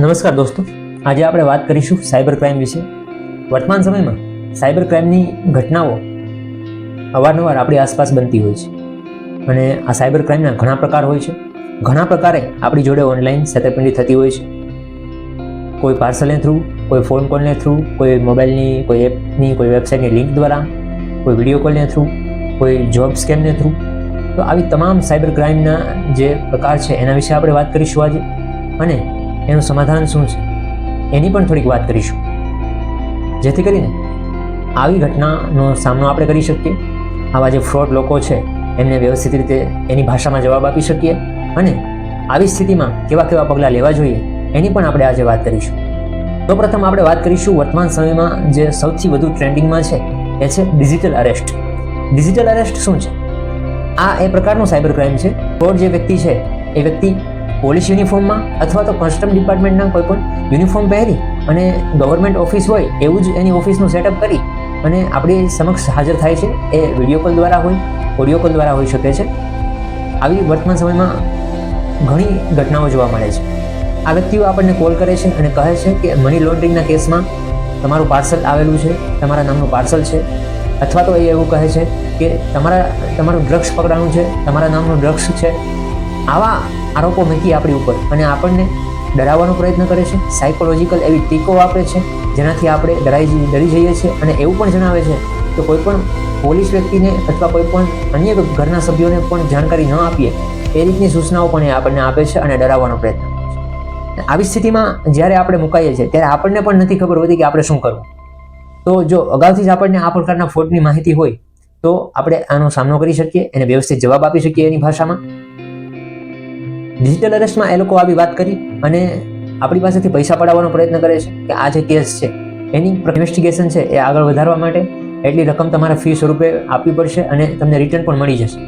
નમસ્કાર દોસ્તો, આજે આપણે વાત કરીશું સાયબર ક્રાઇમ વિશે. વર્તમાન સમયમાં સાયબર ક્રાઇમની ઘટનાઓ અવારનવાર આપણી આસપાસ બનતી હોય છે. અને આ સાયબર ક્રાઇમના ઘણા પ્રકાર હોય છે. ઘણા પ્રકારે આપણી જોડે ઓનલાઈન છેતરપિંડી થતી હોય છે. કોઈ પાર્સલને થ્રુ, કોઈ ફોન કોલને થ્રુ, કોઈ મોબાઈલની, કોઈ એપની, કોઈ વેબસાઇટની લિંક દ્વારા, કોઈ વીડિયો કોલને થ્રુ, કોઈ જોબ સ્કેમને થ્રુ. તો આવી તમામ સાયબર ક્રાઇમના જે પ્રકાર છે એના વિશે આપણે વાત કરીશું આજે. અને એનું સમાધાન શું છે? એની પણ થોડીક વાત કરીશું. જેથી કરીને આવી ઘટનાનો સામનો આપણે કરી શકીએ. આવા જે ફ્રોડ લોકો છે, એમને વ્યવસ્થિત રીતે એની ભાષામાં જવાબ આપી શકીએ અને આવી સ્થિતિમાં કેવા કેવા પગલાં લેવા જોઈએ, એની પણ આપણે આજે વાત કરીશું. તો પ્રથમ આપણે વાત કરીશું વર્તમાન સમયમાં જે સૌથી વધુ ટ્રેન્ડિંગમાં છે, એ છે ડિજિટલ અરેસ્ટ ડિજિટલ અરેસ્ટ શું છે? આ એ પ્રકારનો સાયબર ક્રાઇમ છે. ફ્રોડ જે વ્યક્તિ છે, એ વ્યક્તિ પોલીસ યુનિફોર્મમાં અથવા તો કસ્ટમ ડિપાર્ટમેન્ટના કોઈ પણ યુનિફોર્મ પહેરી અને ગવર્મેન્ટ ઓફિસ હોય એવું જ એની ઓફિસનું સેટઅપ કરી અને આપણી સમક્ષ હાજર થાય છે. એ વીડિયો કોલ દ્વારા હોય ઓડિયો કોલ દ્વારા હોઈ શકે છે. આવી વર્તમાન સમયમાં ઘણી ઘટનાઓ જોવા મળે છે. આ વ્યક્તિઓ આપણને કોલ કરે છે અને કહે છે કે મની લોન્ડરિંગના કેસમાં તમારું પાર્સલ આવેલું છે, તમારા નામનું પાર્સલ છે, અથવા તો એ એવું કહે છે કે તમારા, તમારું ડ્રગ્સ પકડાનું છે, તમારા નામનું ડ્રગ્સ છે આવા આરોપો મૂકી આપણી ઉપર અને આપણને ડરાવવાનો પ્રયત્ન કરે છે. સાયકોલોજીકલ એવી ટીકો વાપરે છે, જેનાથી આપણે ડરાઈ ડરી જઈએ છીએ અને એવું પણ જણાવે છે કે કોઈ પણ પોલીસ વ્યક્તિને અથવા કોઈ પણ અન્ય ઘરના સભ્યોને પણ જાણકારી ન આપીએ, એ રીતની સૂચનાઓ પણ એ આપણને આપે છે અને ડરાવવાનો પ્રયત્ન કરે છે. આવી સ્થિતિમાં જ્યારે આપણે મુકાઈએ છીએ, ત્યારે આપણને પણ નથી ખબર હોતી કે આપણે શું કરવું. તો જો અગાઉથી જ આપણને આ પ્રકારના ફોટની માહિતી હોય, તો આપણે આનો સામનો કરી શકીએ એને વ્યવસ્થિત જવાબ આપી શકીએ એની ભાષામાં. ડિજિટલ અરેસ્ટમાં એ લોકો આવી વાત કરી અને આપણી પાસેથી પૈસા પડાવવાનો પ્રયત્ન કરે છે કે આ જે કેસ છે, એની ઇન્વેસ્ટિગેશન છે એ આગળ વધારવા માટે એટલી રકમ તમારે ફી સ્વરૂપે આપવી પડશે અને તમને રિટર્ન પણ મળી જશે.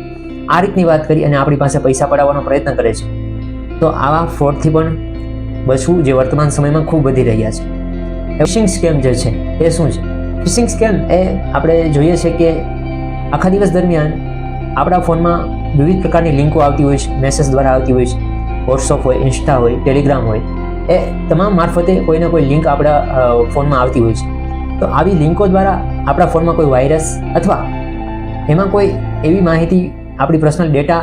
આ રીતની વાત કરી અને આપણી પાસે પૈસા પડાવવાનો પ્રયત્ન કરે છે. તો આવા ફ્રોડથી પણ બચવું જે વર્તમાન સમયમાં ખૂબ વધી રહ્યા છે. ફિશિંગ સ્કેમ જે છે, એ શું છે? ફિશિંગ સ્કેમ એ આપણે જોઈએ છે કે આખા દિવસ દરમિયાન આપણા ફોનમાં વિવિધ પ્રકારની લિંકો આવતી હોય છે મેસેજ દ્વારા આવતી હોય છે. વોટ્સઅપ હોય ઇન્સ્ટા હોય ટેલિગ્રામ હોય. એ તમામ મારફતે કોઈને કોઈ લિંક આપણા ફોનમાં આવતી હોય છે. તો આવી લિંકો દ્વારા આપણા ફોનમાં કોઈ વાયરસ અથવા એમાં કોઈ એવી માહિતી, આપણી પર્સનલ ડેટા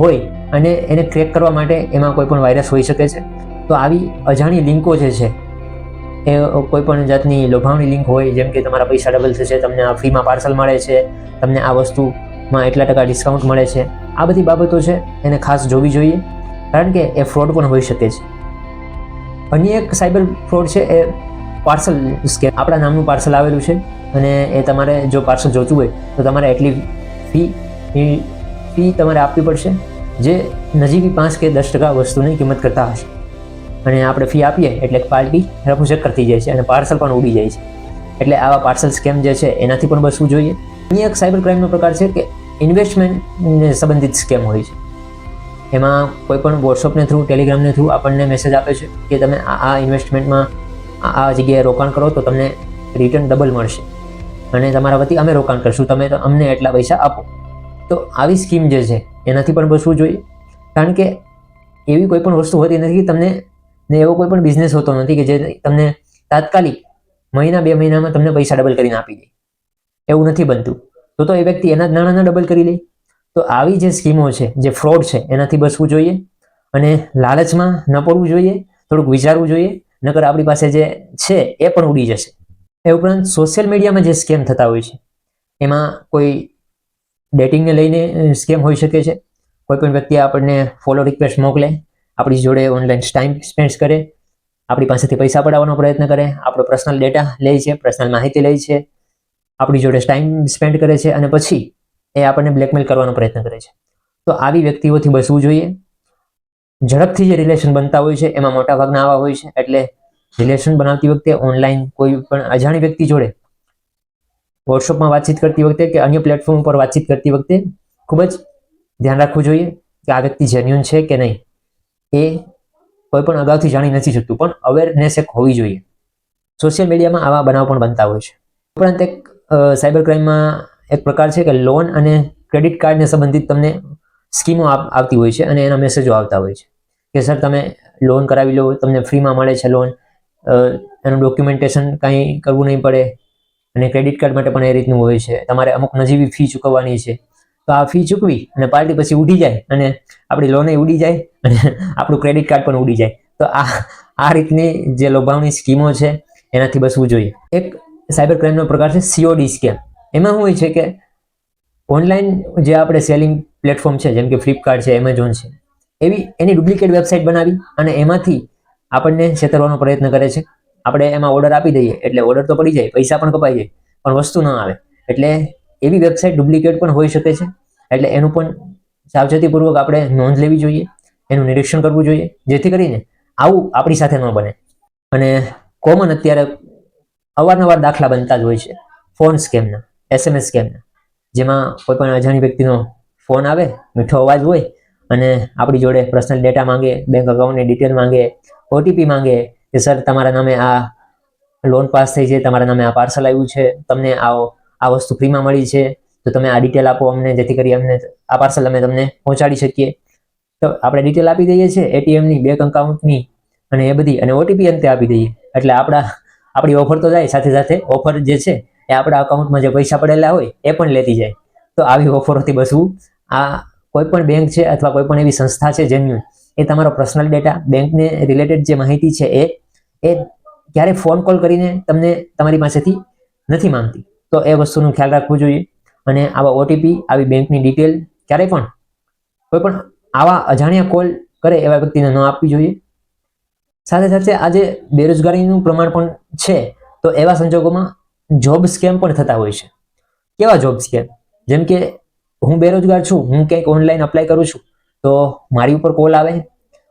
હોય અને એને ક્રેક કરવા માટે એમાં કોઈ પણ વાયરસ હોઈ શકે છે. તો આવી અજાણી લિંકો જે છે, એ કોઈ પણ જાતની લોભાવણી લિંક હોય, જેમ કે તમારા પૈસા ડબલ થશે, તમને આ ફ્રીમાં પાર્સલ મળે છે, તમને આ વસ્તુમાં એટલા ટકા ડિસ્કાઉન્ટ મળે છે. આ બધી બાબતો છે, એને ખાસ જોવી જોઈએ, કારણ કે એ ફ્રોડ પણ હોઈ શકે છે. અન્ય એક સાયબર ફ્રોડ છે, એ પાર્સલ સ્કેમ આપણા નામનું પાર્સલ આવેલું છે, અને એ તમારે જો પાર્સલ જોતું હોય, તો તમારે એટલી ફી ફી તમારે આપવી પડશે, જે નજીવી પાંચ કે દસ ટકા વસ્તુની કિંમત કરતા હશે. અને આપણે ફી આપીએ, એટલે પાર્ટી રફુચક કરતી જાય છે, અને પાર્સલ પણ ઉડી જાય છે. એટલે આવા પાર્સલ સ્કેમ જે છે, એનાથી પણ બચવું જોઈએ. અન્ય એક સાયબર ક્રાઇમનો પ્રકાર છે કે ઇન્વેસ્ટમેન્ટને સંબંધિત સ્કેમ હોય છે. એમાં કોઈ પણ વોટ્સઅપને થ્રુ ટેલિગ્રામને થ્રુ આપણને મેસેજ આપે છે કે તમે આ ઇન્વેસ્ટમેન્ટમાં આ જગ્યાએ રોકાણ કરો તો તમને રિટર્ન ડબલ મળશે. અને તમારા વતી અમે રોકાણ કરશું, તમે અમને એટલા પૈસા આપો. તો આવી સ્કીમ જે છે, એનાથી પણ બચવું જોઈએ. કારણ કે એવી કોઈ પણ વસ્તુ હોતી નથી તમને, ને એવો કોઈ પણ બિઝનેસ હોતો નથી કે જે તમને તાત્કાલિક મહિના બે મહિનામાં તમને પૈસા ડબલ કરીને આપી દે. એવું નથી બનતું. તો તો એ વ્યક્તિ એના જ નાણાંના ડબલ કરી લે. તો આવી જે સ્કીમો છે, જે ફ્રોડ છે, એનાથી બચવું જોઈએ અને લાલચમાં ન પડવું જોઈએ, થોડુંક વિચારવું જોઈએ, નકર આપણી પાસે જે છે એ પણ ઉડી જશે. એ ઉપરાંત સોશિયલ મીડિયામાં જે સ્કેમ થતા હોય છે, એમાં કોઈ ડેટિંગને લઈને સ્કેમ હોઈ શકે છે. કોઈ પણ વ્યક્તિ આપણને ફોલો રિક્વેસ્ટ મોકલે, આપણી જોડે ઓનલાઈન ટાઈમ સ્પેન્ડ કરે, આપણી પાસેથી પૈસા પડાવવાનો પ્રયત્ન કરે, આપણો પર્સનલ ડેટા લે છે પર્સનલ માહિતી લે છે આપણી જોડે ટાઈમ સ્પેન્ડ કરે છે અને પછી એ આપણને બ્લેકમેલ કરવાનો પ્રયત્ન કરે છે. તો આવી વ્યક્તિઓથી બચવું જોઈએ. ઝડપથી જે રિલેશન બનતા હોય છે, એમાં મોટાભાગના આવા હોય છે. એટલે રિલેશન બનાવતી વખતે ઓનલાઈન કોઈ પણ અજાણી વ્યક્તિ જોડે વોટ્સઅપમાં વાતચીત કરતી વખતે કે અન્ય પ્લેટફોર્મ પર વાતચીત કરતી વખતે ખૂબ જ ધ્યાન રાખવું જોઈએ કે આ વ્યક્તિ જેન્યુન છે કે નહીં. એ કોઈ પણ અગાઉથી જાણી નથી શકતું, પણ અવેરનેસ એક હોવી જોઈએ. સોશિયલ મીડિયામાં આવા બનાવ પણ બનતા હોય છે. ઉપરાંત એક સાયબર ક્રાઇમમાં એક પ્રકાર છે કે લોન અને ક્રેડિટ કાર્ડને સંબંધિત તમને સ્કીમો આવતી હોય છે અને એના મેસેજો આવતા હોય છે. કે સર, તમે લોન કરાવી લો, તમને ફ્રીમાં મળે છે લોન એનું ડોક્યુમેન્ટેશન કાંઈ કરવું નહીં પડે અને ક્રેડિટ કાર્ડ માટે પણ એ રીતનું હોય છે. તમારે અમુક નજીવી ફી ચૂકવવાની છે. તો આ ફી ચૂકવી અને પાર્ટી પછી ઉડી જાય અને આપણી લોને ઉડી જાય અને આપણું ક્રેડિટ કાર્ડ પણ ઉડી જાય. તો આ આ રીતની જે લોભાવણી સ્કીમો છે, એનાથી બચવું જોઈએ. એક સાયબર ક્રાઇમનો પ્રકાર છે સીઓડી સ્કેમ એમાં શું હોય છે કે ઓનલાઈન જે આપણે સેલિંગ પ્લેટફોર્મ છે, જેમ કે ફ્લિપકાર્ટ છે એમેઝોન છે, એવી એની ડુપ્લિકેટ વેબસાઇટ બનાવી અને એમાંથી આપણને છેતરવાનો પ્રયત્ન કરે છે. આપણે એમાં ઓર્ડર આપી દઈએ, એટલે ઓર્ડર તો પડી જાય, પૈસા પણ કપાઈ જાય, પણ વસ્તુ ન આવે. એટલે એવી વેબસાઇટ ડુપ્લિકેટ પણ હોઈ શકે છે. એટલે એનું પણ સાવચેતીપૂર્વક આપણે નોંધ લેવી જોઈએ, એનું નિરીક્ષણ કરવું જોઈએ, જેથી કરીને આવું આપણી સાથે ન બને. અને કોમન અત્યારે અવારનવાર દાખલા બનતા જ હોય છે. ફોન સ્કેમના એસએમએસ સ્કેમના જેમાં કોઈ પણ અજાણી વ્યક્તિનો ફોન આવે, મીઠો અવાજ હોય અને આપણી જોડે પર્સનલ ડેટા માંગે બેંક અકાઉન્ટની ડિટેલ માંગે ઓટીપી માંગે કે સર તમારા નામે આ લોન પાસ થઈ છે, તમારા નામે આ પાર્સલ આવ્યું છે, તમને આ આ વસ્તુ ફ્રીમાં મળી છે, તો તમે આ ડિટેલ આપો અમને, જેથી કરી અમને આ પાર્સલ અમે તમને પહોંચાડી શકીએ. તો આપણે ડિટેલ આપી દઈએ છીએ એટીએમની બેંક અકાઉન્ટની અને એ બધી, અને ઓટીપી અંતે આપી દઈએ. એટલે આપણા આપણી ઓફર તો જાય સાથે સાથે. ઓફર જે છે, એ આપણા અકાઉન્ટમાં જે પૈસા પડેલા હોય, એ પણ લેતી જાય. તો આવી ઓફરોથી બસવું આ કોઈ પણ બેંક છે અથવા કોઈ પણ એવી સંસ્થા છે જેન્યુન એ તમારો પર્સનલ ડેટા બેંકને રિલેટેડ જે માહિતી છે એ એ ક્યારે ફોન કોલ કરીને તમને તમારી પાસેથી નથી માંગતી. તો એ વસ્તુનું ખ્યાલ રાખવું જોઈએ. અને આવા ઓટીપી આવી બેંકની ડિટેલ ક્યારેય પણ કોઈ પણ આવા અજાણ્યા કોલ કરે એવા વ્યક્તિને ન આપવી જોઈએ. સાથે સાથે આજે બેરોજગારીનું પ્રમાણ પણ છે, તો એવા સંજોગોમાં જોબ સ્કેમ પણ થતા હોય છે. કેવા જોબ સ્કેમ જેમ કે, હું બેરોજગાર છું, હું ક્યાંક ઓનલાઈન અપ્લાય કરું છું, તો મારી ઉપર કોલ આવે,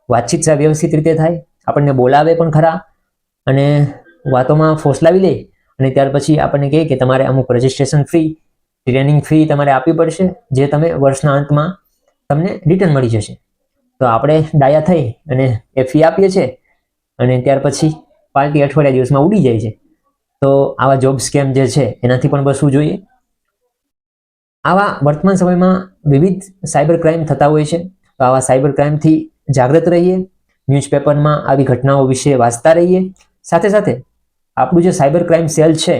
વાતચીત વ્યવસ્થિત રીતે થાય, આપણને બોલાવે પણ ખરા, અને વાતોમાં ફોસલાવી લે, અને ત્યાર પછી આપણને કહે કે તમારે અમુક રજિસ્ટ્રેશન ફી ટ્રેનિંગ ફી તમારે આપવી પડશે, જે તમે વર્ષના અંતમાં તમને રિટર્ન મળી જશે. તો આપણે ડાયા થઈ અને એ ફી આપીએ છીએ અને ત્યાર પછી પાર્ટી અઠવાડિયા દિવસમાં ઉડી જાય છે. તો આવા જોબ સ્કેમ જે છે, એનાથી પણ બચવું જોઈએ. આવા વર્તમાન સમયમાં વિવિધ સાયબર ક્રાઇમ થતા હોય છે. તો આવા સાયબર ક્રાઇમથી જાગૃત રહીએ ન્યૂઝપેપરમાં આવી ઘટનાઓ વિશે વાંચતા રહીએ. સાથે સાથે આપણું જે સાયબર ક્રાઇમ સેલ છે,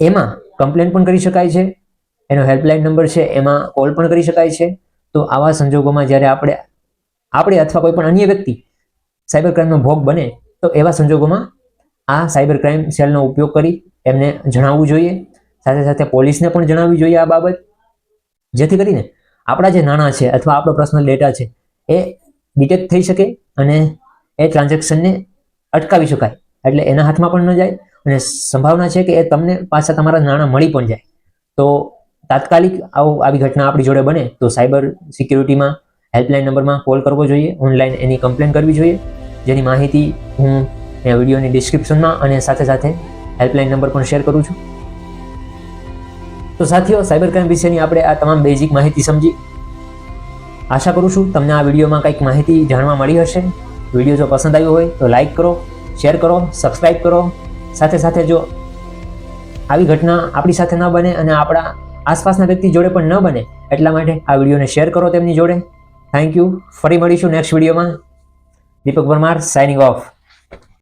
એમાં કમ્પ્લેન પણ કરી શકાય છે. એનો હેલ્પલાઇન નંબર છે, એમાં કોલ પણ કરી શકાય છે. તો આવા સંજોગોમાં જ્યારે આપણે આપણે અથવા કોઈ પણ અન્ય વ્યક્તિ સાયબર ક્રાઇમનો ભોગ બને તો એવા સંજોગોમાં આ સાયબર ક્રાઇમ સેલનો ઉપયોગ કરી એમને જણાવવું જોઈએ. સાથે સાથે પોલીસને પણ જણાવવી જોઈએ આ બાબત. જેથી કરીને આપણા જે નાણાં છે અથવા આપણો પર્સનલ ડેટા છે એ ડિટેક્ટ થઈ શકે અને એ ટ્રાન્ઝેક્શનને અટકાવી શકાય. એટલે એના હાથમાં પણ ન જાય અને સંભાવના છે કે એ તમને પાછા તમારા નાણાં મળી પણ જાય. તો તાત્કાલિક આવું આવી ઘટના આપણી જોડે બને તો સાયબર સિક્યુરિટીમાં, હેલ્પલાઇન નંબરમાં કોલ કરવો જોઈએ. ઓનલાઈન એની કમ્પ્લેન કરવી જોઈએ. જેની માહિતી હું એ વિડીયોની ડિસ્ક્રિપ્શનમાં અને સાથે સાથે હેલ્પલાઇન નંબર પણ શેર કરું છું. તો સાથીઓ સાયબર ક્રાઇમ વિશેની આપણે આ તમામ બેઝિક માહિતી સમજી. આશા કરું છું તમને આ વિડીયોમાં કંઈક માહિતી જાણવા મળી હશે. વીડિયો જો પસંદ આવ્યો હોય તો લાઇક કરો શેર કરો સબસ્ક્રાઈબ કરો. સાથે સાથે જો આવી ઘટના આપણી સાથે ન બને અને આપણા આસપાસના વ્યક્તિ જોડે પણ ન બને, એટલા માટે આ વિડીયોને શેર કરો તેમની જોડે. થેન્ક યુ ફરી મળીશું નેક્સ્ટ વિડીયોમાં. દીપક પરમાર સાઇનિંગ ઓફ